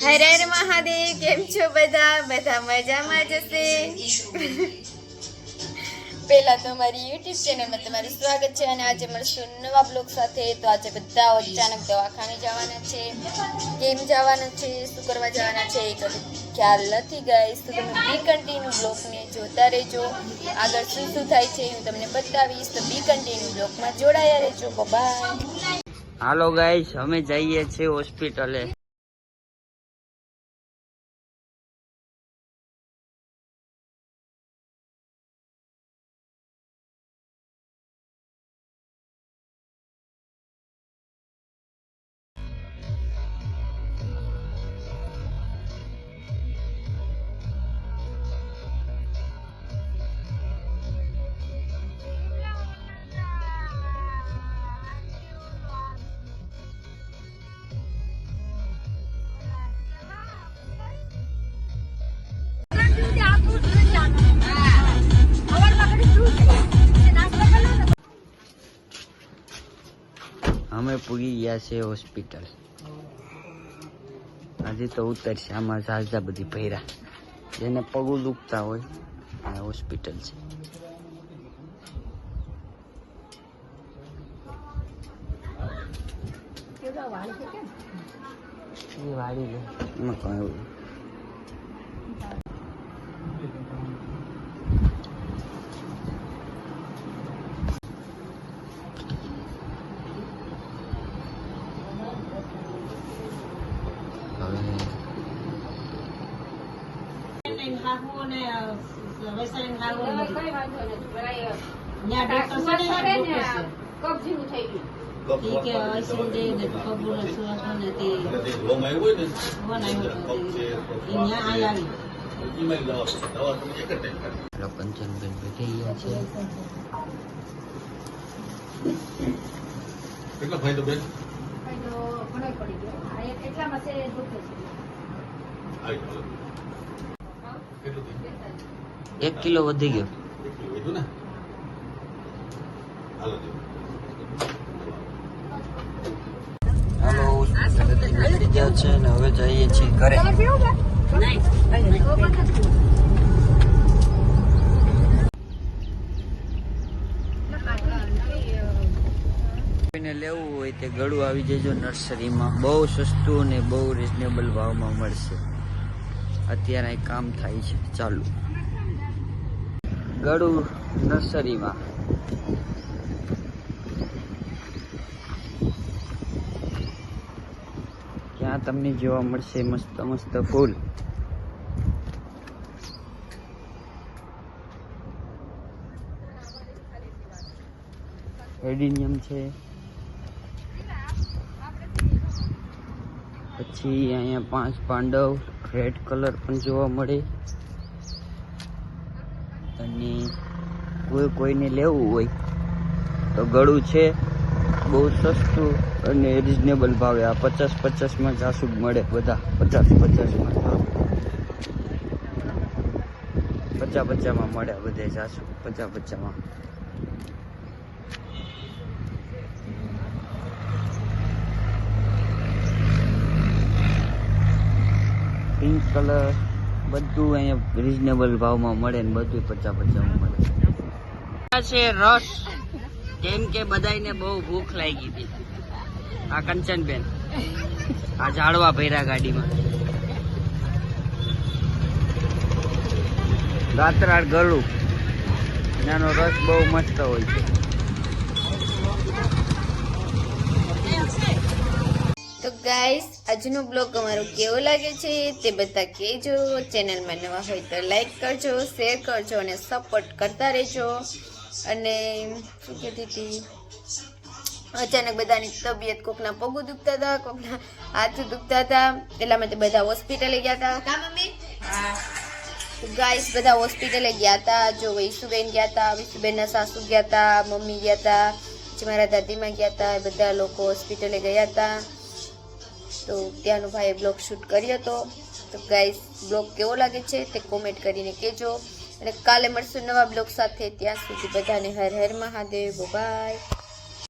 હર હર મહાદેવ કેમ છો બધા? બધા મજામાં જશે પહેલાં તો મારી યુટ્યુબ ચેનલમાં તમારું સ્વાગત છે અને આજે મળશું નવા બ્લોગ સાથે. તો આજે બધા અચાનક દવાખાને જવાના છે. કેમ જવાના છે? શું કરવા જવાના છે? એ ખ્યાલ નથી ગાઈશ તો તમે બી કન્ટિન્યુ બ્લોગને જોતા રહેજો. આગળ શું શું થાય છે હું તમને બતાવીશ. તો બી કન્ટિન્યુ બ્લોગમાં જોડાયા રહેજો. બાય હાલો ગાઈશ અમે જઈએ છીએ હોસ્પિટલે. અમે પૂરી ગયા છે હોસ્પિટલ. આજે તો ઉતરશે આમાં ઝાઝા બધી ભૈરા જેને પગું દુખતા હોય આ હોસ્પિટલ છે. વાળી લે. એમાં કાંઈ પેલો કંચનબેન બેઠી ગયા છે. કેટલા ફાયદો બેન? આવી ચાલો. કેટલું થયું? એક કિલો વધી ગયો. હાલો. નીકળી ગયા છે ને હવે જઈએ છીએ ઘરે. કોઈને લેવું હોય તે ગળું આવી જજો નર્સરીમાં. બહુ સસ્તું અને બહુ રિઝનેબલ ભાવમાં મળશે. અત્યારે કામ થાય છે. ચાલુ. ગળું નર્સરીમાં. ત્યાં તમને જોવા મળશે મસ્ત મસ્ત ફૂલ. એડિનિયમ છે. પછી અહીંયા પાંચ પાંડવ રેડ કલર પણ જોવા મળે. અને કોઈ કોઈને લેવું હોય તો ગળું છે, બહુ સસ્તું અને રિઝનેબલ ભાવે. આ પચાસ પચાસમાં જાસુક મળે બધા. પચાસ પચાસમાં. પચાસ પચાસમાં મળે બધે જાસુક પચાસ પચાસમાં. કલર બધું અહીંયા રિઝનેબલ ભાવમાં મળે ને બધું પચાસ પચાસમાં મળે છે રસ. કેમ કે બધાને બહુ ભૂખ લાગી હતી. આ કંચનબેન. આ ઝાડવા ભૈરા ગાડીમાં. ગાતરાળ ગળું. એનો રસ બહુ મસ્ત હોય છે તો ગાઈસ આજનો બ્લોગ અમારો કેવો લાગે છે તે બધા કહેજો. ચેનલમાં નવા હોય તો લાઈક કરજો શેર કરજો અને સપોર્ટ કરતા રહેજો. અને શું કહેતી હતી? અચાનક બધાની તબિયત કોકના પગું દુખતા હતા કોકના હાથ દુખતા હતા. એટલા માટે બધા હોસ્પિટલે ગયા હતા. કા મમ્મી? તો ગાઈસ બધા હોસ્પિટલે ગયા હતા. જો વૈસુબેન ગયા હતા વિસુબેનના સાસુ ગયા હતા મમ્મી ગયા હતા પછી મારા દાદીમાં ગયા હતા બધા લોકો હોસ્પિટલે ગયા હતા. તો ત્યાંનો ભાઈએ બ્લોગ શૂટ કર્યો હતો તો ગાઈસ, બ્લોગ કેવો લાગે છે તે કોમેન્ટ કરીને કહેજો. અને કાલે મળશું નવા બ્લોગ સાથે. ત્યાં સુધી બધાને હર હર મહાદેવ. બાય